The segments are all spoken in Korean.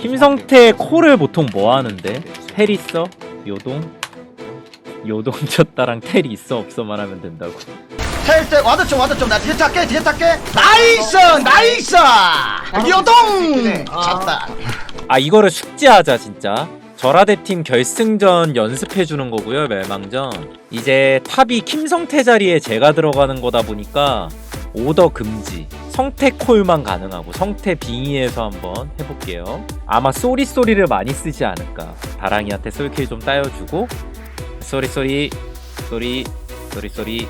김성태 콜을 보통 뭐 하는데? 텔 있어? 요동? 요동 쳤다랑 텔 있어? 없어만 하면 된다고. 텔때 와드 좀 와드 좀나 뒤에 탈게 뒤에 탈게. 나이스 나이스 요동! 쳤다. 아 이거를 숙지하자 진짜. 절하대 팀 결승전 연습해 주는 거고요 멸망전. 이제 탑이 김성태 자리에 제가 들어가는 거다 보니까 오더 금지 성태 콜만 가능하고 성태 빙의에서 한번 해볼게요 아마 쏘리 쏘리를 많이 쓰지 않을까 다랑이한테 솔킬 좀 따여주고 쏘리 쏘리 쏘리 쏘리 쏘리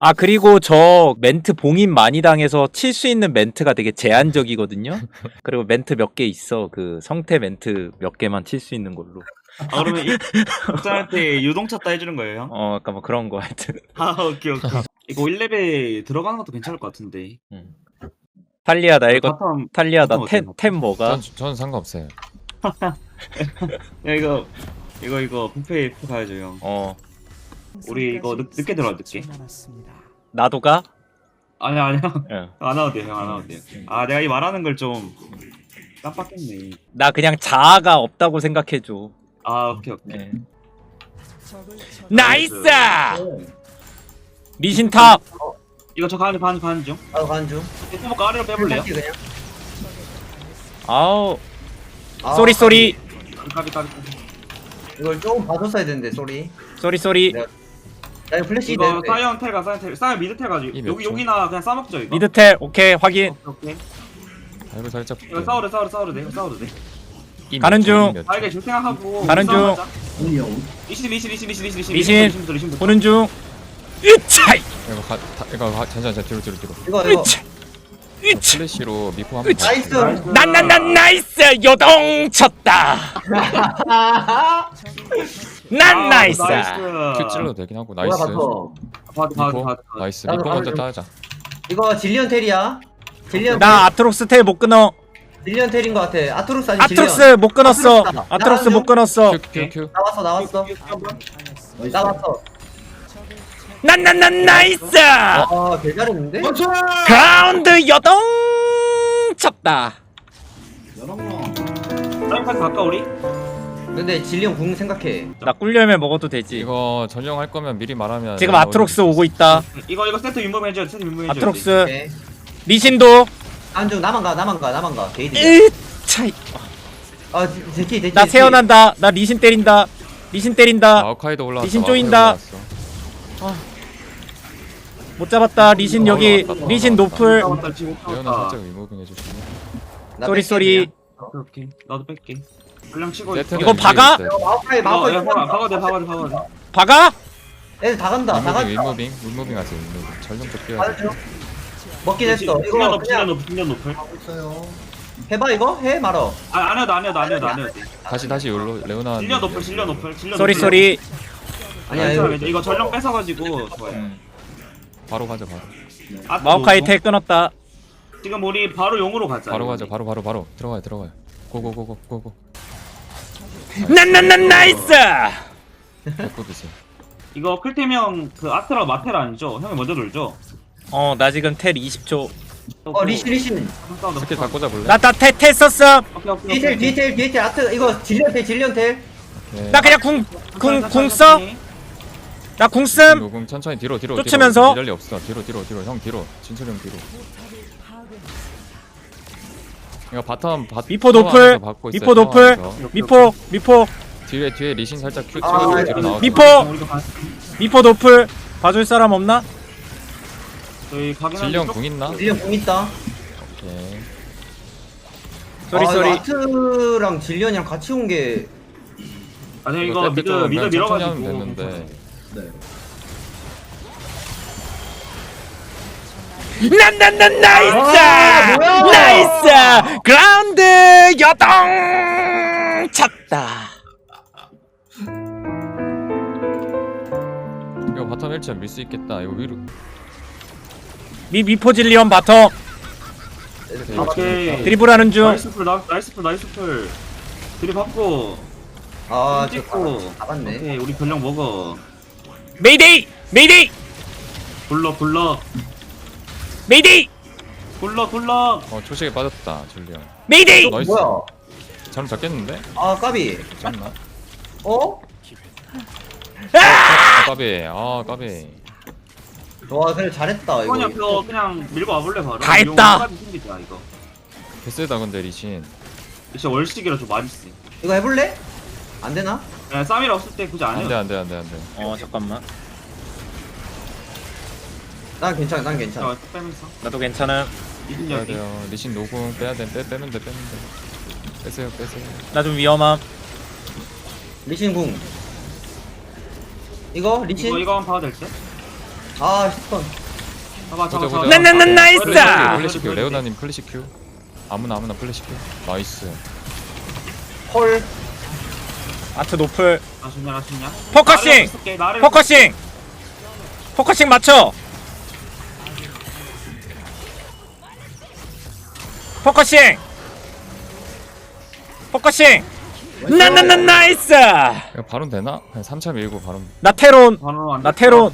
아 그리고 저 멘트 봉인 많이 당해서 칠 수 있는 멘트가 되게 제한적이거든요. 그리고 멘트 몇 개 있어. 그 성태 멘트 몇 개만 칠 수 있는 걸로. 아 그러면 이 독자한테 유동 쳤다 해주는 거예요? 형? 어, 약간 뭐 그런 거 하여튼. 아 오케이 오케이. 이거 1레벨 들어가는 것도 괜찮을 것 같은데. 음. 탈리아 나 이거 바텀 탈리아 바텀 나템 어때요? 템 뭐가? 전, 저는 상관없어요. 야 이거 이거 이거 부페 프 가야죠 형. 어 우리 이거 늦, 늦게 들어와 늦게. 나도 가? 아니 아니야. 응. 안 와도 돼요 형 안 와도 돼요. 아 내가 이 말하는 걸 좀 깜빡했네. 나 그냥 자아가 없다고 생각해 줘. 아 오케이 오케이. 네. 나이스! 리신 탑. 이거 저 가는 가는 가는 중. 나도 가는 중 포복 아래로 빼볼래요? 그냥 아우. 아, 쏘리 쏘리. 까비 까비. 이걸 조금 봐줬어야 되는데 쏘리 쏘리 쏘리. 네. 야 이거 플래시 이거 되는데 사이언 텔가 사이언 텔 사이언 미드 텔 가지고 이몇 여기 초? 여기나 그냥 싸먹죠 이거. 미드 텔 오케이 확인. 오케이 오케이. 발을 살짝 이거 싸우래 싸우래 싸우래 돼. 싸우래 돼. 이 가는 중. 이게 줄 생각하고. 가는 중. 싸움하자. 리신 리신 리신 리신 리신 리신 리신. 리신부터, 리신부터. 보는 중. 으차이. 이거 가, 다, 이거 가, 잠시만 잠시만 뒤로 뒤로 뒤로. 이거 이거 으차. 이거 으차. 플래시로 미포 한 번 으차. 나이스 난난난 나이스 요동 쳤다. 난 아, 나이스. 큐 찔러도 되긴 하고 뭐야 나이스. 바꿔 바드 바드 미포 바드. 나이스. 나도 미포 먼저 가는 따자. 이거 질리언 텔이야 질리언 나 아트록스 텔 못 끊어. 질리언 텔인 것 같아 아트록스 아니 아트록스 못 끊었어. 아트록스다. 아트록스 나가는 못 끊었어. 큐 큐 큐. 나왔어 나왔어 나왔어 난난난 나이스. 아 개잘했는데? 그라운드 요동 쳤다. 사이언까지 갈까 우리? 근데 질리언 궁 생각해 나 꿀려면 먹어도 되지. 이거 전령할 거면 미리 말하면. 지금 아트록스 어디- 오고 있다. 이거 이거 세트 윤범 해줘. 세트 윤범 해줘. 아트록스 오케이 리신도 안중 나만 가 나만 가 나만 가 게이드 으차이. 아 제키 제키 나 세어난다. 나 리신 때린다. 리신 때린다. 마오카이도 올라왔어. 리신 마오카이 쪼인다. 올라왔어. 못 잡았다. 리신 여기 리신 노플. 싸웠다, 지금 레오나 싸웠다. 살짝 리무빙 해주시면. 쏘리 쏘리. 오케이 오케이. 나도 뺄게. 분량 치고 세트는 이거 위에 박아? 있어요. 이거 마우카이 이거 박아 박아 돼 박아 돼 박아 돼. 박아? 애들 다 간다 다 간다 리무빙 리무빙 하세요. 리무빙. 전령 쪽 뛰어야 돼. 중 먹긴 했어 분량 이거 높 분량 그냥 높 분량 높을. 해봐 이거 해 말어 아 안 해도 안 해도 안 해도 안 해도 돼. 다시 다시 욜로 레오나. 질려 높을 질려 높을 질려 쏘리. 쏘리. 아니야 괜찮아, 이거. 이거 전령 뺏어가지고 좋아요. 음. 바로 가자 바로. 아, 마오카이 또텔 끊었다. 지금 우리 바로 용으로 가자. 바로 가자. 바로 바로 바로 들어가요 들어가요. 고고고고 고고. 난난난 나이스. 갖고 드세요. 이거 클템 형 그 아트라 마텔 아니죠? 형이 먼저 돌죠? 어 나 지금 텔 20초. 어 리신 리신 스킬 다 꽂아볼래? 나 나 텔 텔 썼어. 오케이 오케이. 디테일 디테일 디테일 아트 이거 질리언 텔 질리언 텔 오케이. 나 그냥 궁 궁 궁 써. 나궁 쓴. 노공 천천히 뒤로 뒤로 쫓으면서. 기다리 없어 뒤로 뒤로 뒤로 형 뒤로 진철이 형 뒤로 이거 바텀 바, 미포 타워 노플. 안에서 받고 있어요, 미포 타워 노플. 안에서. 미포 미포 뒤에 뒤에 리신 살짝 큐 아, 아, 뒤로 아, 나와 미포. 미포 노플. 봐줄 사람 없나? 저희 가긴 질령 궁 있나? 질리언 궁 있다 오케이 쏘리 아, 쏘리. 아트랑 질리언이랑 같이 온 게 아니 이거 미드 좀 미드 천천히 밀어가지고 됐는데 난난난 나이스. 아, 뭐야? 나이스. 그라운드 여동 쳤다. 이거 바텀 1점 밀수 있겠다 이거 위로 미 미포질리언 바텀. 오케이. 오케이. 드리블하는 중. 나이스 풀 나- 나이스 풀 나이스 풀. 들이받고. 아 저 찍고. 잡았네. 오케이 우리 전령 먹어. 메이데이! 메이데이! 불러 불러. 메이데이! 불러 불러. 어 초식에 빠졌다 줄리언. 메이데이! 나이스. 뭐야? 잘못 잡겠는데? 아 까비. 잡나? 어? 아 까비. 아 까비 와 그래 잘했다 이거. 그냥 그거 그냥 밀고 와볼래 바로? 다 했다. 생기자 이거. 개쎄다 근데 리신. 진짜 월식이라 좀쓰 이거 해볼래? 안 되나? 야, 쌈이라 없을 때 굳이 안 안돼 해요. 안돼 안돼 안돼. 어 잠깐만. 난 괜찮아, 난 괜찮아. 자 빼면서. 나도 괜찮아. 이든 빼야 돼요. 리신 노공 빼야 돼 빼, 빼면 돼 빼면 돼. 빼세요 빼세요. 나 좀 위험함. 리신 궁. 이거 리신? 이거 이거 한번 봐도 될때 아 스턴. 잡아 잡아 잡아 보자. 나나나 나이스! 플래시 큐 레오나님 플래시 큐. 아무나 아무나 플래시 큐. 나이스. 헐. 아트 노플. 아쉽냐 아쉽냐? 포커싱! 나를 쓸게, 나를 포커싱! 포커싱 맞춰! 포커싱! 포커싱! 나나나 나이스! 이거 바론 되나? 그냥 3차 밀고 바론 나 테론! 바로 안 나 돼. 테론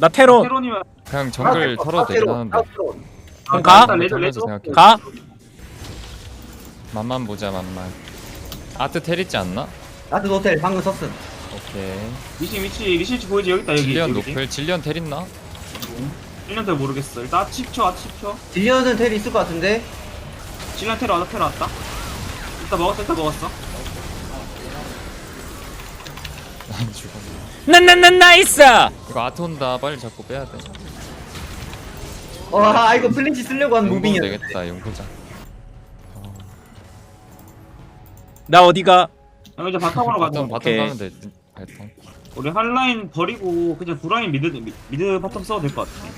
나 테론. 테론이면 그냥 정글 털어도 되긴 하는데. 그럼 가? 일단 레드 레드 털면서 생각해. 가? 맛만 보자 맛만 아트 텔 있지 않나? 나도 노텔 방금 썼음. 오케이. 위치 위치 위치 위치 보이지? 여기 있다 여기 질리언. 노플 질리언 텔 있나? 1년 때 모르겠어. 일단 10초 10초 딜리언은 텔 있을 것 같은데. 질리언 테러 왔다 테러 왔다. 일단 먹었어 일단 먹었어. 난 죽어 나나나 나이스 이거 아트 온다. 빨리 잡고 빼야 돼. 와 이거 플래시 쓰려고 한 용보면 무빙이야. 되겠다 용보자 나 어디가? 야, 이제 바텀으로 가자 바텀 바텀 오케이. 가면 돼. 바텀 우리 한 라인 버리고 그냥 두 라인 미드 미- 미드 바텀 써도 될 것 같아.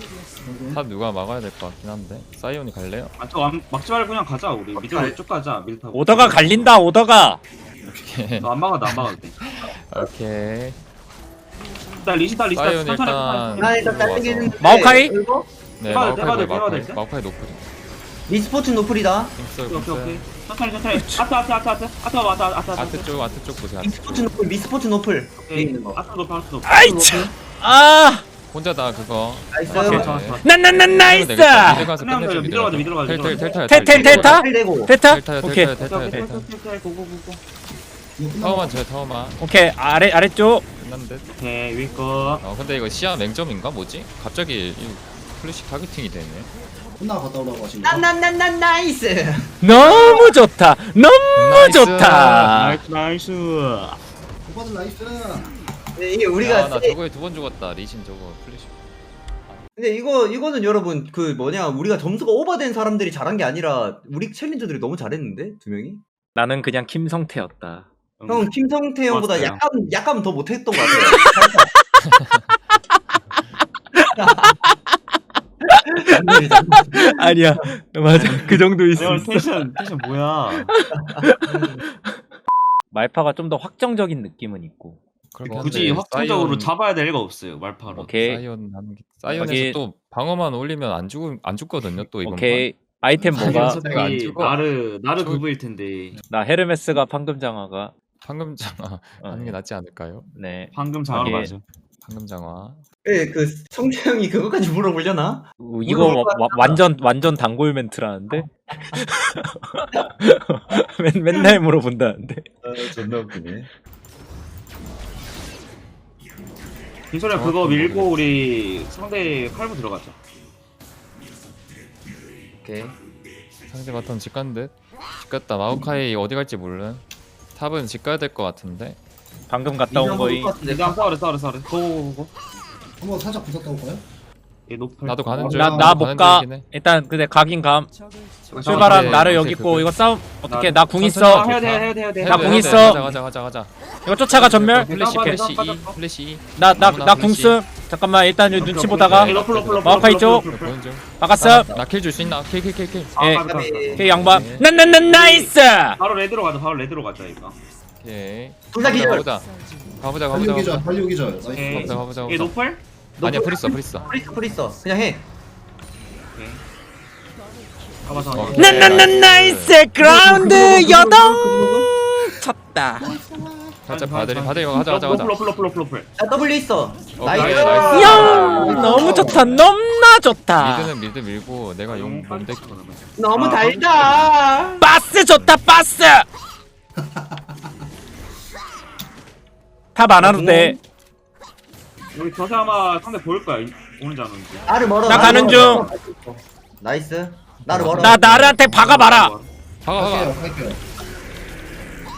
탑 누가 막아야 될 것 같긴 한데. 사이온이 갈래요? 아저 막지 말고 그냥 가자 우리. 미드로 쭉 가자 미드 타고 오더가 갈린다 오더가! 오케이. 너안 막아도 안 막아도 돼. 오케이 일단 리시타 리시타 사이온 천천히 일단 나 일단 들어와서. 잘생기는데. 마오카이? 이거? 네 해봐도 돼, 마우카이 해봐도 돼. 마우카이 노플이 리스포츠 노플이다. 킹스 오케이 오케이 오케이 킹스 천천히 천천히 아트 아트 아트 아트 아트 와봐 아트 아트 아트 아트 쪽 아트 쪽 보세요 아트 쪽. 리스포츠 노플, 미스포츠 노플. 오케이 있는 거. 아트 높아 아트 높아 아이 참 아 혼자 다 그거 나이스. 오케이, 네. 좋아, 좋아. 나나나 나이스 미드 가서 그냥 끝내줘 미드로 가자, 미드로 가자, 텔, 텔, 텔 타요 텔, 텔, 텔 타? 텔 되고. 됐다? 텔 타요 텔 오케이 타요 텔 타요 오케이 텔 오케이 타요 오케이 오케이 고고고고 타워만 쳐요 타워만 오케이 아래 아래쪽 끝난 듯 오케이 위 거 어 근데 이거 시야 맹점인가 뭐지? 갑자기 이 플래시 타겟팅이 되네 혼나 갔다 오라고 하신 거. 나나나나 나이스. 너무 좋다 너무 나이스. 좋다 나이스 나이스 오빠들 나이스. 네, 이게 우리가 야나 세- 저거에 두 번 죽었다 리신 저거 플래시 근데 이거 이거는 여러분 그 뭐냐 우리가 점수가 오버된 사람들이 잘한 게 아니라 우리 챌린저들이 너무 잘했는데 두 명이. 나는 그냥 김성태였다 형 김성태 형보다 맞아요. 약간 약간 더 못했던 것 같아요. 아니야. 맞아. 그 정도 야 있어. 텐션 텐션 뭐야? 말파가 좀 더 확정적인 느낌은 있고. 그렇긴 굳이 한데 확정적으로 사이온- 잡아야 될 리가 없어요 말파로. 오케이. 게 사이온에서 여기- 또 방어만 올리면 안 죽음 안 죽거든요 또 이번 오케이. 아이템 뭐가? 내가 안 죽어. 나르 나르 저- 그브일 텐데. 나 헤르메스가 방금장화가 황금 장화 어, 하는 게 예. 낫지 않을까요? 네. 방금 장화 저기- 맞아. 황금 장화. 예, 그 성재 형이 그것까지 물어보려나? 우- 이거 뭐 와- 완전 완전 단골 멘트라는데 맨, 맨날 물어본다는데 아, 존나 웃기네. 김소리야 아, 그거 정확히 밀고 우리 상대 칼부 들어가자. 오케이. 상대 바텀 집 간데? 집 갔다 마오카이 어디 갈지 몰라. 4분 집 가야 될 것 같은데 방금 갔다 온 거이. 내가 싸우래 싸우래 고고고. 한번 살짝 붙었다 올까요? 얘 높을 나도 가는 중나나못 가는 가 중이긴 해. 일단 근데 가긴 감 아, 출발한 네, 나를 오케이, 여기 있고 그거. 이거 싸움 어떻게 나- 나궁 있어 천천히 해야 돼 해야 돼 해야 돼나 해야 궁 돼, 있어. 가자 가자 가자 가자 이거 쫓아가 전멸 플래시 플래시 빠져, 2 빠져. 플래시 2 나 나 나. 궁스 잠깐만 일단 여기 눈치 보다가 얘 러플 러플 러플 마오카이 러플, 쪽. 러플, 러플. 보는 중 바꿨어 나킬 줄 수 있나? 킬 킬 킬 킬 아, 예. 가비, 가비, 가비. 오케이 양반 네. 나나나 나이스 바로 레드로 가자 바로 레드로 가자 이거 오케이 둘다 기절. 가보자 가보자 가보자 오기 전, 가보자 달리 오기 전. 나이스. 오케이. 가보자 가보자 얘 가보자 노플? 아니야 프리스 프리스 프리스 프리스. 그냥 해. 가봐 어. 나나나 나이스 그라운드 여동 쳤다 살짝 바들이 바들이 가자 가자 가자. 로플 로플 로플 로플 야 W 있어. 어, 나이스. 나이스, 나이스. 이야 너무 좋다 너무나 좋다 미드는 미드 밀고 내가 용 용대 너무 아, 달다. 바스 좋다 바스 탑 안 와도 돼 여기 저새 아마 상대 보일 거야 이- 안 오는지 나를 멀어. 나 나를 가는 멀어. 나이스. 나를 멀어. 나 나르한테 박아봐라 박아 박아. 갈게요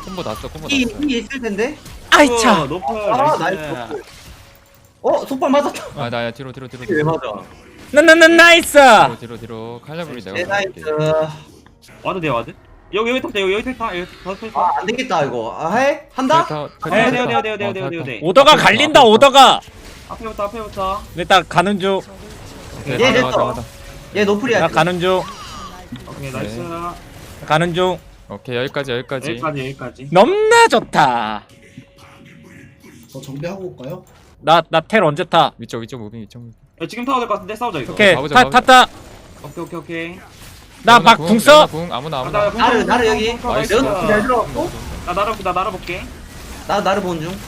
콤보 났어 콤보 이, 났어. 이 있을 텐데. 아이차 노플 아, 나이스 나이스. 어, 속박 맞았다. 아 나야 뒤로 뒤로 뒤로 왜 뒤로 맞아? 나나나 나이스 뒤로 뒤로 뒤로 칼날불이 네, 내가 나이스. 볼게. 와드 돼 와드 여기 여기 탑 여기 여기 탑 여기 탑 여기 탑 아, 안 되겠다 이거. 아, 해? 한다? 델타, 네, 델타, 네, 네, 네, 어, 네, 네, 델타. 네, 네. 오더가 갈린다 오더가 앞에부터 앞에부터 일단 가는 중 오케이, 얘 가자, 됐어. 얘 노플이야. 나 가는 중 오케이 나이스 가는 중 오케이 여기까지 여기까지 여기까지 여기까지 너무나 좋다 저 정비하고 올까요? 나 나 텔 언제 타 위쪽 위쪽 무빙 위쪽 무빙. 야, 지금 타도 될것 같은데 싸우자 이거 오케이 가보자, 타 가보자. 탔다 오케이 오케이 오케이 나 막 궁, 궁 써? 궁 아무나 아, 아무나 나- 나를 나를 여기. 나이스. 잘 들어갔고. 나 날아 나 날아볼게 나 나를 보는 중.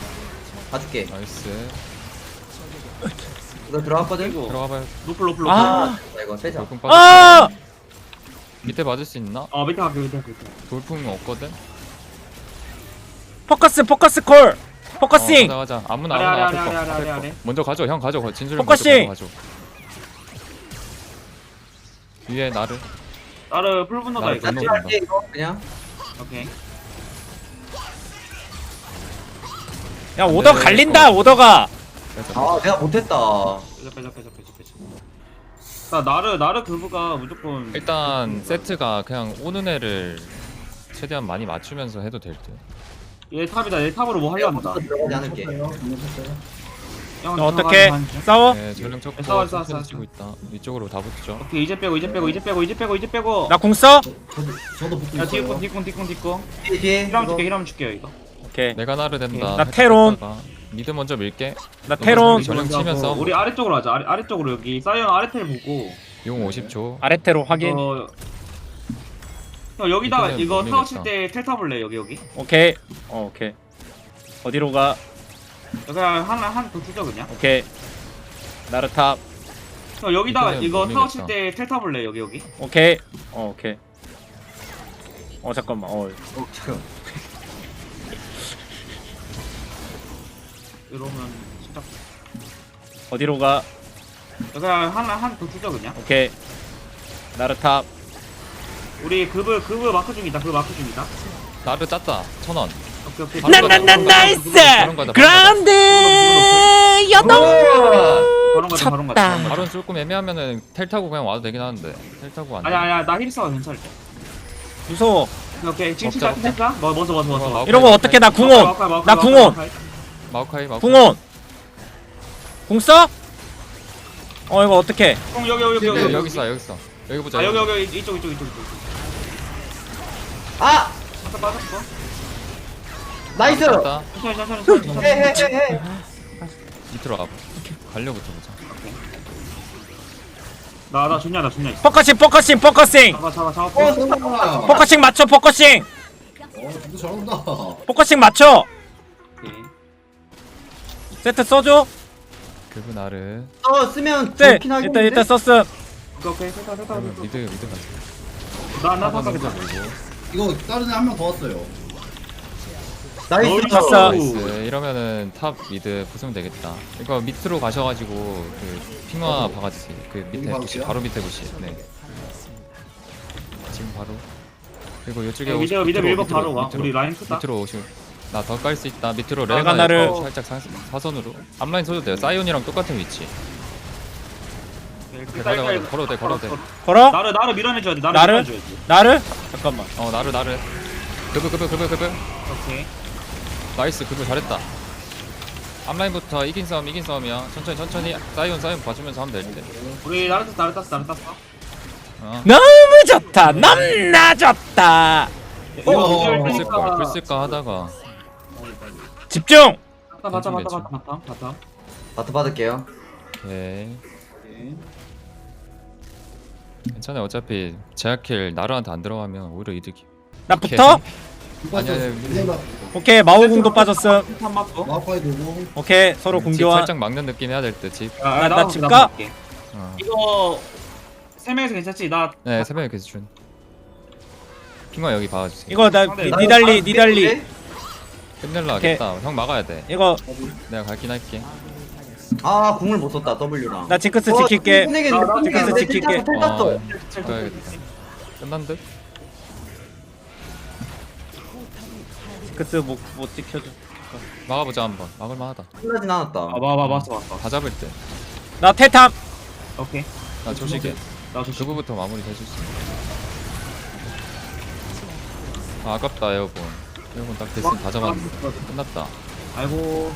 봐줄게. 나이스 이거 들어갔거든. 그리고 들어가봐요. 노플 노플 노플. 아, 자, 이거. 돌풍 빠졌어 아, 밑에 맞을 수 있나? 어 밑에 갈게 밑에 갈게. 돌풍 없거든? 포커스 포커스 콜! 포커싱! 어, 가자 가자. 아무나 아래, 아무나 아래, 앞에 거. 아래, 앞에 아래, 거 아래. 먼저 가져 형 가져 진술 포커싱! 먼저 가져 위에 나를. 나를 풀 분노다 나 이거. 분노. 할게 이거 그냥. 오케이. 야 오더 네, 갈린다 오더가 아, 내가 못했다. 빼자 빼자 빼자 빼자 빼자 나 나를 나를 그부가 무조건 일단 세트가 그냥 오는 애를 최대한 많이 맞추면서 해도 될 듯. 얘 탑이다 얘 탑으로 뭐 하려 한다 들어가지 않을게. 야, 어떻게. 싸워? 네, 전령 쳤고 싸워, 싸워, 싸워, 치고 있다. 위쪽으로 다 붙죠. 오케이 이제 빼고 이제 빼고 이제 빼고 이제 빼고 이제 빼고 나 궁 써? 저, 저도 붙고 야 있어요 뒤꿈 뒤꿈 뒤꿈 뒤꿈 뒤에 뒤에. 히람. 줄게 히람 줄게요 이거 오케이 내가 나를 된다. 나 테론. 미드 먼저 밀게. 나 테론. 전령 치면서 우리 아래쪽으로 하자. 아래, 아래쪽으로 여기. 사이언 아래텔 보고. 용 50초. 아래테로 확인. 어, 형 여기다가 이거는 이거 못 타워 밀겠다. 칠때 텔 타볼래 여기 여기? 오케이. 어 오케이. 어디로 가? 그냥 하나 한더 주죠 그냥? 오케이. 나르탑. 형 여기다가 이거는 이거 못 타워 밀겠다. 칠때 텔 타볼래 여기 여기? 오케이. 어 오케이. 어 잠깐만. 어. 어, 잠깐. 이러면 진짜 어디로 가? 그냥 하나 한 더 주죠 그냥. 오케이. 나르탑 우리 급을 급을 마크 중이다 급 마크 중이다. 나를 짰다. 천 원. 오케이 오케이. 바로 가자, 나나나 바로 가자, 나이스! 바로 가자, 바로 그라운드 여동 바로 가자. 바로 가자. 쳤다. 바론 조금 애매하면은 텔 타고 그냥 와도 되긴 하는데. 텔 타고 안 돼. 아니야 아니야. 나 힐스가 괜찮을 때 무서워. 오케이 지금 먹자, 진짜 진짜 뭐 먼저 먼저 먼저. 어, 이러고 어떻게 나 마오카이, 나 궁원 마오카이. 마오카이. 궁원 궁 써? 어 이거 어떻게 궁 여기 여기 여기 여기 여기 여기 있어 여기 있어. 여기 보자. 아 여기 여기 이쪽 이쪽 이쪽 이쪽 아, 아까 빠졌어 나이스. 다 천천히 천천히 천천히. 밑으로 가. 갈려부터 보자. 나나 좋냐 나 있어 포커싱 포커싱 포커싱 잡아 잡아 잡아 어어 포커싱 맞춰 포커싱 진짜 잘한다 포커싱 맞춰 세트 써줘 그분 나를. 어, 쓰면 네 좋긴 일단 하겠는데? 일단 썼음 오케이 오케이 그러면 됐다 미드 미드 가자. 나나 먼저 괜찮아. 이거 다른 애 한 명 더 왔어요 나이스. 어이. 나이스. 이러면은 탑 미드 부수면 되겠다. 이거 밑으로 가셔가지고 그 핑화 바가지 그 밑에 부시? 바로 밑에 부시. 네. 지금 바로. 그리고 이쪽에 미드 오시- 미드 밑으로, 밀고 밑으로, 바로 와 밑으로. 우리 라인 크다 밑으로 오시면 나 더 깔 수 있다. 밑으로 레나 나를- 살짝 사, 사선으로 앞라인 써도 돼요. 사이온이랑 똑같은 위치. 깔, 가자. 걸어도 돼, 걸어도 돼. 걸어? 나를 나를 밀어내줘야 돼 나를 나를? 밀어내줘야지 나를? 잠깐만 어 나를 나를. 그브 그브 그브 그브. 오케이 나이스 그브 잘했다. 앞라인부터 이긴 싸움 이긴 싸움이야. 천천히 천천히 사이온 사이온 봐주면서 하면 될 때. 우리 나를 땄어 나를 땄어 나를 땄어 어. 너무 좋다 넘나 좋다 이거 어, 이거 풀 쓸까 그러니까 풀 쓸까 하다가 집중 바텀 바텀 바텀 바텀 바텀 바텀 바트 받을게요. 오케이 괜찮아 어차피 제아킬 나르한테 안 들어가면 오히려 이득이 나 붙어? 아니, 아니. 오케이 마오궁도 빠졌음 맞고. 오케이 서로 집 공교환 살짝 막는 느낌 해야 될 듯 집. 아, 나- 나, 나나집집 가? 가. 어. 이거 세 명이서 괜찮지? 나네 새벽에 계속 준. 핑화 여기 봐주세요. 이거 나 상대- 니- 니달리 니달리 끝낼라 오케이. 하겠다. 형 막아야 돼. 이거 내가 갈긴 할게. 아 궁을 못 썼다 W랑 나 징크스 지킬게 징크스 지킬게. 텔 땄어 어, 가야겠다. 끝난 듯? 징크스 못, 못 지켜줘 막아보자 한번. 막을만하다. 끝나진 않았다 아, 봐, 봐, 봤어, 봤어. 다 잡을 때. 나 태탐 오케이. 나 조식에 나 조심. 그부부터 마무리 해줄 수 있는. 아 아깝다 에어본. 에어본 딱 됐으면 다 잡았는데. 끝났다. 아이고.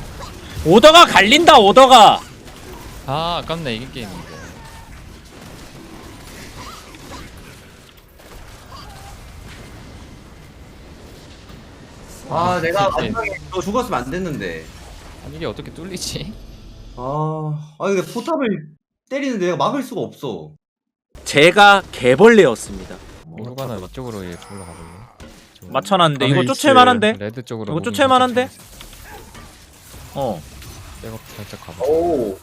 오더가 갈린다 오더가 아 아깝네 이긴 게임인데. 아 내가 오케이. 마지막에 너 죽었으면 안 됐는데 아니 이게 어떻게 뚫리지? 아, 아 이게 포탑을 때리는데 내가 막을 수가 없어. 제가 개벌레였습니다 모르가나 이쪽으로 얘 졸러 가볼래? 맞춰놨는데 이거 쫓을만한데 레드 쪽으로 이거 쫓을만한데? 어 백업 살짝 가봐. 오.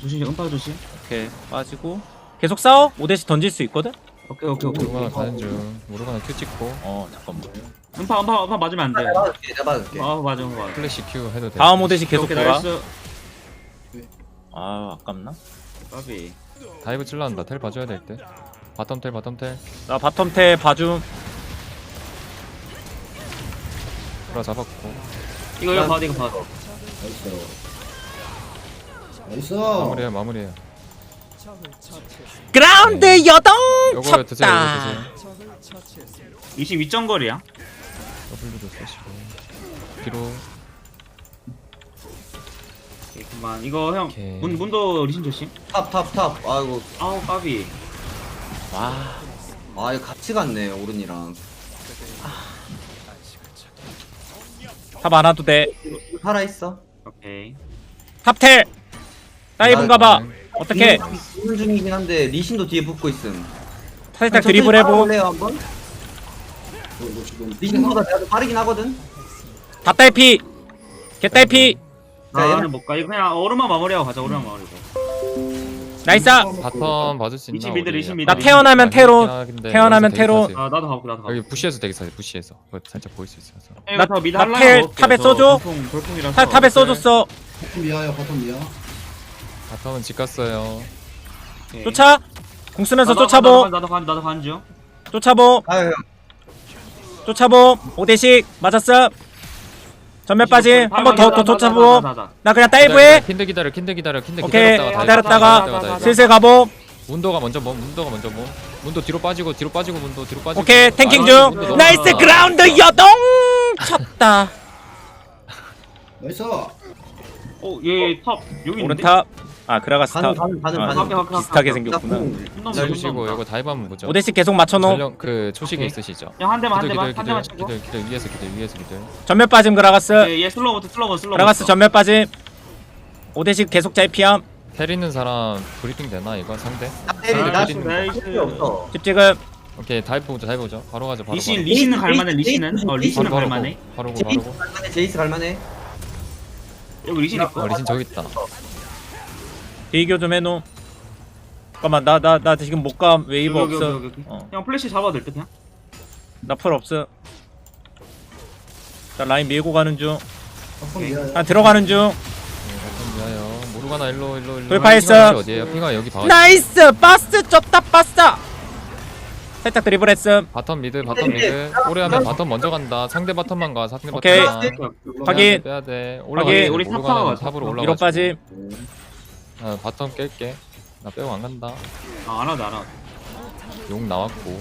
조심, 음파 조심. 오케이 빠지고 계속 싸워 5대씩 던질 수 있거든 오케이, 오케이, 오케이. 모르가나 가는 중. 모르가나 큐 찍고 어 잠깐만 음파, 음파, 음파 맞으면 안 돼. 내가 받을게, 내가 받을게. 아, 맞아, 맞아. 플래시 큐 해도 돼. 다음 5대씩 계속 오케이, 돌아 나이스. 아 아깝나 까비. 다이브 찔러난다. 텔 봐줘야 될 때. 바텀 텔 바텀 텔. 나 바텀 태 봐줌 돌아 잡았고. 이거, 이거 봐, 이거 봐. 나이스. 나이스. 마무리해 마무리해. 그라운드 여동 요거 드세요. 쳤다 요거 드세요. 22점 거리야. W도 쓰시고. 뒤로 오케이, 그만. 이거 형, 오케이. 문, 문도 리신 조심. 탑, 탑, 탑. 아이고, 아우, 까비. 와 아 이거 같이 갔네 오른이랑. 탑 안 와도 돼 살아 있어. 오케이. 탑텔 다이브인가 봐 어떻게 오는 중이긴 한데 리신도 뒤에 붙고 있음. 살짝 드리블 해보 따라올래요, 한번? 너, 너 지금 리신보다 내가 더 빠르긴 하거든. 닭달피 개달피 자, 얘는 나는 못 가. 이거 그냥 얼음만 마무리하고 가자, 얼음만 마무리하고. 나이스 바텀 봐줄 수 있나? 리신 미드. 나 태어나면 태어나긴데 태어나면 여기서 테론. 대기타세요. 아, 나도 가볼게, 나도 가볼게. 여기 부시에서 되게 사세요 부시에서 그거 살짝 보일 수 있어서 더 미드 나텔 먹을게요. 탑에 저 써줘? 돌풍, 돌풍이라서. 탑, 탑에 써줬어 바텀 미아야 바텀 미아. 바텀은 집 갔어요 오케이. 쫓아 공 쓰면서 나도 가, 쫓아보 나도 가, 나도 간 중. 쫓아보 아유, 쫓아보 5대씩 맞았어 전멸 빠짐. 한 번더더 쫓아보 나 그냥 다이브해. 킨드 기다려 킨드 기다려 킨드 오케이, 기다렸다가 기다렸다가 다이브, 다이브. 슬슬 가보. 문도가 먼저 뭐 문도가 먼저 뭐 문도 뒤로 빠지고 뒤로 빠지고 문도 뒤로 빠지고. 오케이 탱킹 아, 중 문도 너무 나이스. 그라운드 여동! 쳤다. 나이스. 어, 얘 탑. 여기 있는데? 오른탑 아 그라가스 가는, 탑 가는, 가는, 아, 가는. 오케이, 오케이, 비슷하게. 생겼구나 주시고 이거 다이브 한번 보죠 5대씩 계속 맞춰놓 전령 그 초식에 오케이. 있으시죠 형, 한 대만, 한 기들 대만, 기들 한 대만 기들 치고. 기들 기들 위에서 기들 위에서 기들 전멸 빠짐 그라가스 얘, 얘 슬로우부터, 슬로우, 슬로우. 그라가스 전멸 빠짐 5대씩 계속 잘 피함 텔 있는 사람 브리핑 되나 이거 상대? 나 때리는데 나 나이스. 필요 없어. 집 지금 오케이 다이브 보자 다이브 보자 바로 가자 바로 리신. 리신은 갈만해, 리신은. 어, 리신은 바로, 갈만해. 고, 바로 고 제이스 바로 고 갈만해, 제이스 갈만해. 여기 리신 있고. 어 리신 저기 있다 비교 좀 해놓. 잠깐만 나 나 나 지금 못 감. 웨이브 여기, 여기, 없어. 여기, 여기. 어. 형, 플래시 잡아도 될 듯, 그냥? 나 풀 없어. 자 라인 밀고 가는 중. 아, 들어가는 중. 네, 미아요. 모르가나 일로 일로 일로. 돌파했어. 여기 어디에요? 핑하 여기 봐 나이스! 바스 쫓다 바스! 살짝 드리블 했음. 바텀 미드 바텀 미드. 오래하면 바텀 먼저 간다. 상대 바텀만 가 상대 오케이. 바텀만. 확인. 빼야 돼. 확인. 올라가 우리 탑 가자. 탑으로 올라가 빠짐 아, 바텀 깰게 나 빼고 안 간다 아, 안 하다, 안 하다. 용 나왔고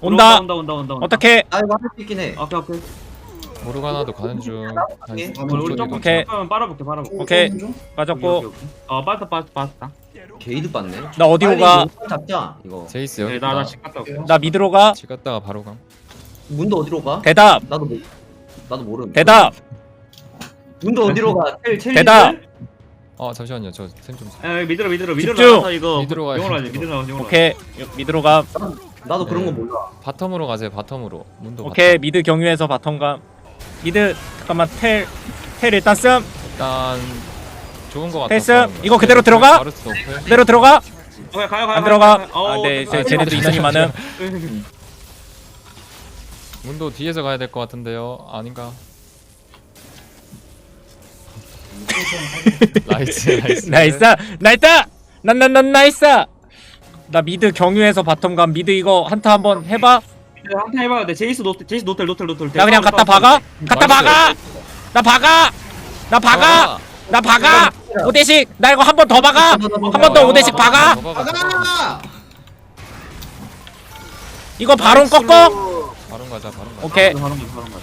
온다 온다, 온다, 온다, 온다. 어떻게 아 이거 할수 있긴 해. 오케이, 오케이. 모르가나도 가는 중 오케이. 한 우리, 우리 쪽 조금, 오케이. 조금 빨아볼게, 빨아볼게. 오케이. 좀? 빠졌고 어, 빠졌다, 빠졌다, 빠졌다. 게이드 봤네. 나 어디로 빨리 가 이거 잡자 이거. 제이스 여기 네, 나, 나 집 갔다 올게. 나 미드로 가 집 갔다가 바로 감 문도 어디로 가? 대답 나도 모, 나도 모름. 대답 문도 어디로 가? 첼 첼. 대답 어 잠시만요 저템좀 에, 미드로, 미드로, 미드로 집중. 나가서 이거. 미드로 가요. 용으로 하자, 미드로 나가서 용으로 오케이 요- 미드로 가 나도 그런 네. 거 몰라. 바텀으로 가세요. 바텀으로. 문도 오케이 바텀. 미드 경유에서 바텀 감 미드 잠깐만 텔 텔 일단 씀 일단 좋은 거 같아. 패스. 이거 그대로 들어가? 그대로 들어가 오케이 가요 가요 안 들어가 가요, 가요. 어, 안돼 아, 쟤네도 인원이 많음 문도 뒤에서 가야 될 것 같은데요. 아닌가? 나이스 나이스. 나이스 나이스! 난난난 나이스! 나 미드 경유에서 바텀 감. 미드 이거 한타 한번 해봐. 한판 해봐요 네 제이스 노텔 제이스 노텔 노텔 노텔. 나 그냥 갖다 박아? 갖다 나이스. 박아! 나 박아! 나 박아! 나 박아! 5대씩 나 이거 한 번 더 박아! 한 번더 5대씩 박아! 가자! 이거 바론 꺾어? 바론 가자 바론 가자. 오케이. 바로 가 바로 가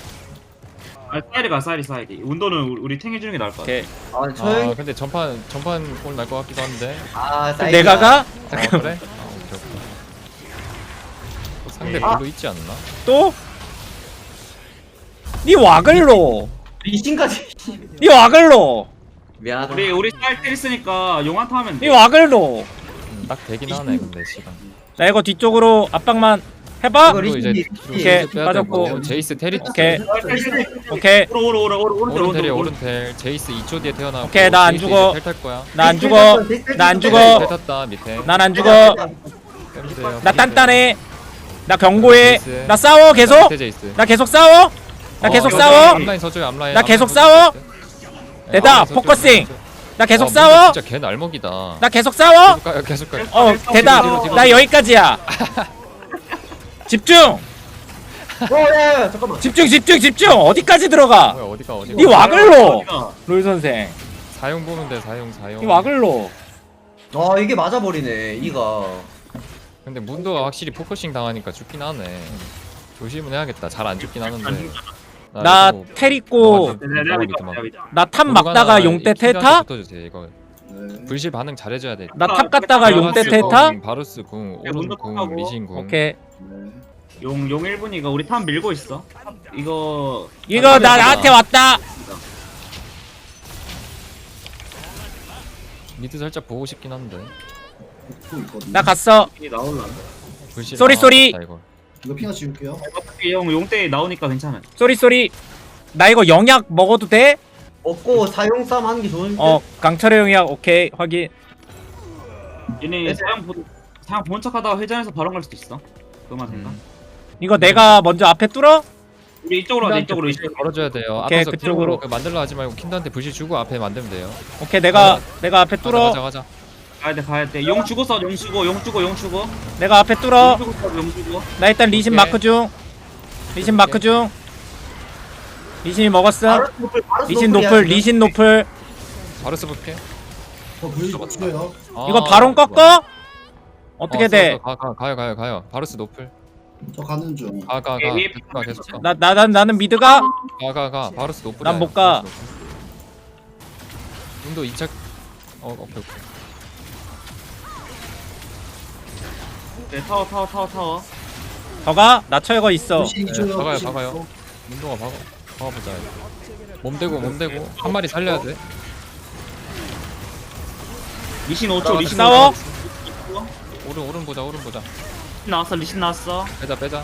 아, 사이드 가 사이드 사이드 운도는 우리, 우리 탱 해주는 게 나을 것 같아 오케이 아아 처형. 근데 전판 전판 골 날 것 같기도 한데. 아 사이드야. 내가 가? 아, 그래? 아, 오케이 오케이. 상대 별로 있지 않나? 또? 니 와글로 리신까지. 니 와글로 미안하다. 우리 우리 사이드 있으니까 용한타 하면 니 돼 와글로 음, 딱 되긴 하네 근데 시간. 나 이거 뒤쪽으로 압박만 해봐. 그리고 이제 빼야 빠졌고. 제이스 테리 오케이. 오케이. 오로 오로 오로 오로 오른 오로 오른 텔 제이스 2초 뒤에 태어나고 오케이, 나안 제이스 죽어. 이제 텔탈 거야. 나 안 죽어. 나 안 죽어. 텔 탔다 밑에. 난 안 죽어. 나 단단해. 나 경고해. 제이스. 나 싸워 계속? 밑에 제이스. 나 계속 싸워? 나 계속 어, 싸워? 앞라인 서줘요 앞라인. 나 계속 앞라인 싸워. 서줘요. 네, 됐다, 앞라인 서줘요, 포커싱. 앞라인 서줘요. 나 계속 어, 싸워? 진짜 개 날먹이다. 나 계속 싸워? 계속 가요 계속 가요 어 대답 나. 여기까지야 집중! 어야 잠깐만. 집중 집중 집중! 어디까지 들어가? 뭐야 어디가 어디가? 니 와글로! 어디가? 롤 선생. 사용 돼 사용 사용 니 와글로! 아 이게 맞아버리네 이가. 근데 문도가 확실히 포커싱 당하니까 죽긴 하네. 조심은 해야겠다. 잘 안 죽긴 하는데. 나? 텔 있고 네, 네, 네, 믿어, 믿어, 믿어. 나탑 막다가 붙어주세요 이거 네. 불실 반응 잘해줘야 돼. 나 탑 갔다가 용때 바루스 테타? 궁, 바루스 궁 야, 오른 문도 궁 탑하고. 리신 궁 오케이. 네. 용, 용 1분이가 우리 탑 밀고 있어. 이거 이거 나 나한테 왔다. 미드 살짝 보고 싶긴 한데. 나 갔어. 나올라. 쏘리, 아, 쏘리. 이거 이거 핑하 지울게요. 어차피 형 용때 나오니까 괜찮아. 쏘리 쏘리. 나 이거 영약 먹어도 돼? 먹고 사용 싸움 하는 게 좋은데. 어 강철의 영약. 오케이 확인. 얘네 사양 보 사양 본 척하다가 회전해서 바로 갈 수도 있어 생각 음. 이거 내가 먼저 앞에 뚫어? 우리 이쪽으로 가자 이쪽으로 이쪽으로. 걸어줘야 돼요. 오케이, 앞에서 그쪽으로. 그 만들러 하지 말고 킨드한테 불실 주고 앞에 만들면 돼요. 오케이 내가 내가 앞에 가자 뚫어. 가자 가자. 가야 돼 가야 돼용 주고 써용 주고 용 주고 용 주고. 내가 앞에 뚫어. 용 주고 써용 주고. 나 일단 리신 오케이. 마크 중. 리신 마크 중. 리신이 먹었어. 바로 노플, 바로 리신 노플이야, 노플 지금. 리신 노플. 바루스 볼게 저 불, 죽여요. 이거 바론 꺾어? 어떻게 돼? 가, 가, 가요 가요 가요. 바루스 노플. 저 가는 중. 가가 가. 오케이, 계속 가 계속 나, 나, 나, 나는 미드가? 가가가. 바루스 노플 난못 가. 문도 2차 어 오케이 오케이. 네 타워 타워 타워 타워. 더가? 나 철거 있어. 네, 줘요, 박아요. 불씨 박아요 박아 박아보자 이거. 몸 대고 몸 대고. 한 마리 살려야 돼. 리신 5초 리신 싸워? 5초. 오른 오른 보자 오른 보자. 리신 나왔어 리신 나왔어. 빼자 빼자.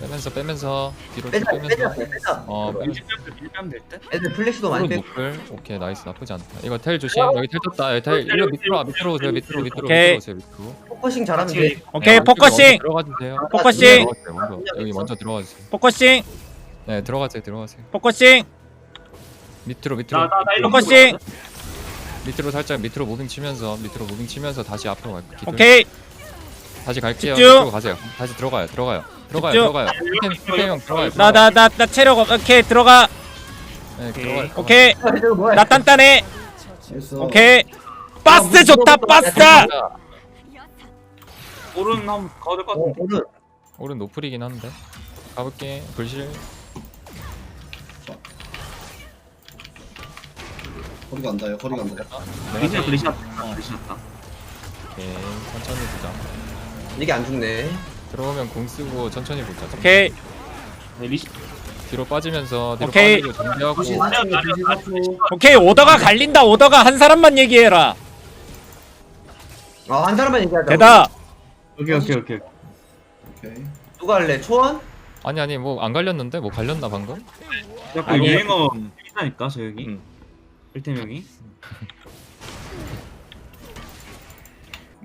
빼면서 빼면서. 뒤로 쭉 빼자 빼자 빼면서. 빼자. 어 빼면서 밀 빼면 돼, 밀 빼면 될듯 애들 플래시도 많이 오른 빼. 노플 오케이 나이스. 나쁘지 않다. 이거 텔 조심. 여기 텔 떴다. 여기 텔 일로 밑으로 와 밑으로 오세요 밑으로 밑으로 오케이. 밑으로 오세요 밑으로. 포커싱 잘하면 돼. 오케이 네, 포커싱. 들어가 주세요. 포커싱. 들어가세요, 먼저. 여기 먼저 들어가 주세요. 포커싱. 네 들어가세요 들어가세요. 포커싱. 밑으로 밑으로. 나나 나 일로 포커싱 밑으로 살짝 밑으로 무빙 치면서 밑으로 무빙 치면서 다시 앞으로 갈게요 기둥. 오케이. 다시 갈게요. 집중. 가세요. 다시 들어가요. 들어가요. 들어가요. 집중. 들어가요. 힐템 힐템 형 들어가요. 나 나 나 나 체력 없- 오케이 들어가. 네 들어가요. 오케이. 아, 이거 뭐야? 나 단단해. 나이스. 오케이. 바스 좋다 바스 오른 한번 가도 될것 어, 같은데. 오늘 오른 노플이긴 한데. 가볼게. 불실 거리가 안 닿아요. 거리가 안 닿아요. 왔다 리신 왔다 오케이 천천히 보자 이게 안 죽네. 들어오면 공 쓰고 천천히 보자 오케이 네, 리신 뒤로 빠지면서 뒤로 오케이. 빠지고 정비하고 불씨 아니야, 4초, 아니야, 불씨 아니야. 4초. 오케이 오더가 갈린다 오더가 한 사람만 얘기해라 아, 한 사람만 얘기하자. 대다 오케이 오케이 오케이. 오케이. 누가 할래? 초원? 아니 아니 뭐 안 갈렸는데 뭐 갈렸나 방금? 약간 아니, 유행어 음. 있다니까 저 여기. 음. 일태명이.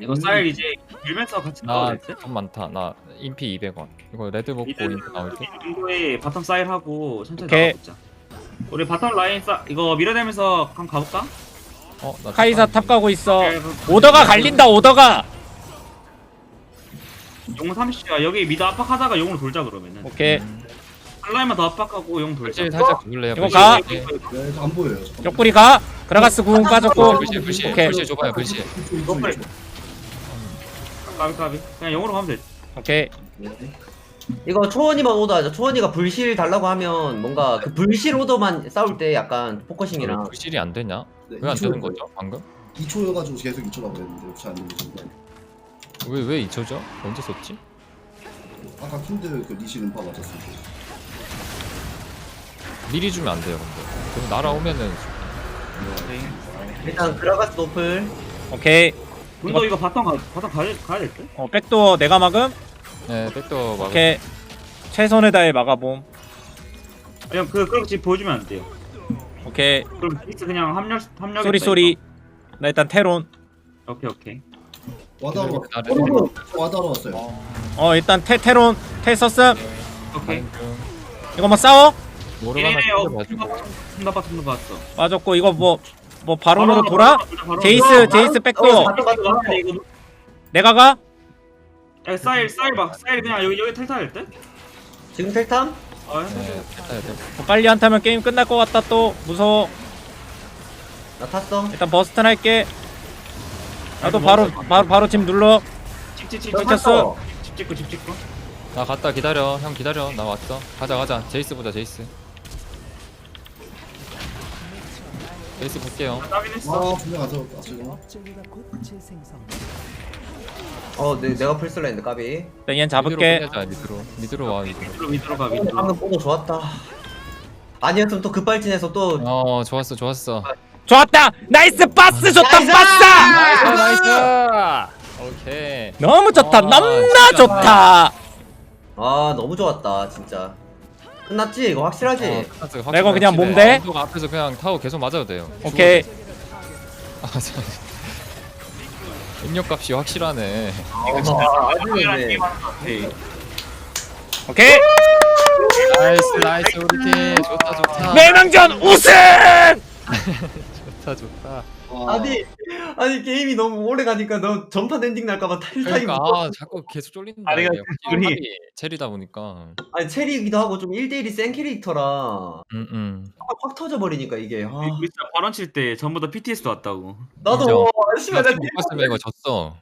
이거 쌀 이제 밀면서 같이? 나좀 많다. 나 인피 200원. 이거 레드 먹고 미드 인피 나올 때. 정도에 바텀 쌀 하고 천천히 오케이. 나가보자. 우리 바텀 라인 쌀 이거 밀어내면서 한번 가볼까? 어, 나 카이사 탑 가고 있어. 오케이, 오더가 갈린다 오더가. 용 30야 여기 미드 압박하다가 용으로 돌자 그러면은 오케이. 한 라인만 더 압박하고 용 돌자. 불실 살짝 죽을래요. 이거. 가. 오케이. 네, 안 보여요. 옆구리 가. 그라가스 궁 빠졌고. 불실 불실 오케이. 불실 줘봐요 불실. 이쪽, 이쪽, 이쪽. 까비 까비. 그냥 용으로 가면 돼. 오케이. 이거 초원이만 오더 하자. 초원이가 불실 달라고 하면 뭔가 그 불실 오더만 싸울 때 약간 포커싱이랑 불실이 안 되냐? 네, 왜안 이쪽 되는 거죠 방금? 2초여가지고 계속 2초라고 그랬는데 혹시 안 되는데. 왜왜 2초죠? 언제 썼지? 아까 킨드 그 리시 음파 맞았을 때. 미리 주면 안 돼요 근데. 그럼 날아오면은 일단 그라가스 노플 오케이. 분도 이거 바텀 가 바텀 가야 가야 될 듯? 어 백도 내가 막음. 네 백도 막 오케이. 최선을 다해 막아봄. 그냥 그 그렇게 지금 보여주면 안 돼요. 오케이. 그럼 빅스 그냥 합력 합력. 쏘리 쏘리. 나 일단 테론. 오케이 오케이. 와다로 나를. 와다로 왔어요. 어 일단 테 테론 테 썼음. 오케이. 이거 뭐 싸워? 모르가나 얘네 어 챙겨봐주고 손다 봤 손다 봤어. 맞았고 이거 뭐 뭐 바론으로 돌아? 바로 제이스 제이스 백도. 어, 이거 내가 가? 야, 쌀, 쌀 봐. 쌀 그냥 여기 여기 탈탈 때? 지금 텔탐? 어, 네 됐다 됐다. 뭐 빨리 안 타면 게임 끝날 것 같다 또 무서워. 나 탔어 일단 버스턴 할게. 나도 바로 바로 바로 짐 눌러. 찍찍찍 나 찍혔어. 탔어 집 찍고 집 찍고. 나 갔다 기다려 형 기다려 나 왔어 가자 가자 제이스 보자 제이스 제이스 볼게요 따긴 했어. 아, 분명 안 잡았다. 지금. 어 내, 내가 풀슬라인드 까비 얘 잡을게. 미드로 미드로 미드로 와 미드로 밑으로 밑으로 가 어, 밑으로. 방금 보도 좋았다 아니었으면 또 급발진해서 또 어 좋았어 좋았어 좋았다. 나이스 바스 좋다 나이스! 바스. 나이스 오케이 너무 좋다. 아, 너무나 진짜. 좋다. 아 너무 좋았다 진짜 끝났지 이거 확실하지? 어, 끝났어, 나 이거 그냥 확실해. 몸대? 아, 앞에서 그냥 타고 계속 맞아도 돼요 오케이. 아, 저... 입력 값이 확실하네 어, 아주 같아. 오케이. 나이스 나이스 우리 팀 좋다 좋다 멸망전 우승. 좋다 좋다 와. 아니 아니 게임이 너무 오래 가니까 너 전판 엔딩 날까봐 탈타임 그러니까 아 자꾸 계속 쫄린다. 아니, 이게 우리- 확실히 체리다 보니까. 아니 체리이기도 하고 좀 1대1이 센 캐릭터라 음 음. 확, 확 터져버리니까 이게. 아, 우리 우리 진짜 발언 칠 때 전부 다 PTS도 왔다고. 나도. 아, 씨발 나 못 봤으면 이거 졌어.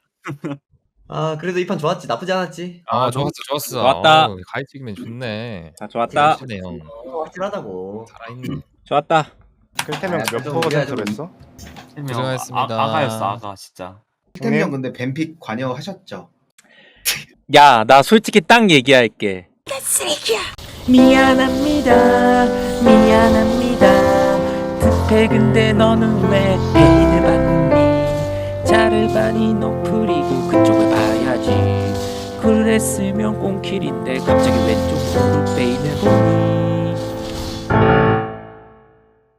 아 그래도 이 판 좋았지. 나쁘지 않았지. 아, 아, 좋았어 좋았어. 좋았다. 찍으면 좋네. 자 좋았다. 좋네 형 어, 확실하다고. 살아있네. 좋았다. 클테명 아, 몇 그래도 우리가 퍼센트로 좀- 했어? 고생하셨습니다. 아, 아가였어 아가 진짜. 형님? 형 근데 뱀픽 관여하셨죠? 야 나 솔직히 딱 얘기할게. 미안합니다 미안합니다 특혜 근데 너는 왜 페인을 받니 자르바니 노플이고 그쪽을 봐야지 그랬으면 꽁킬인데 갑자기 왼쪽으로 페인을 보니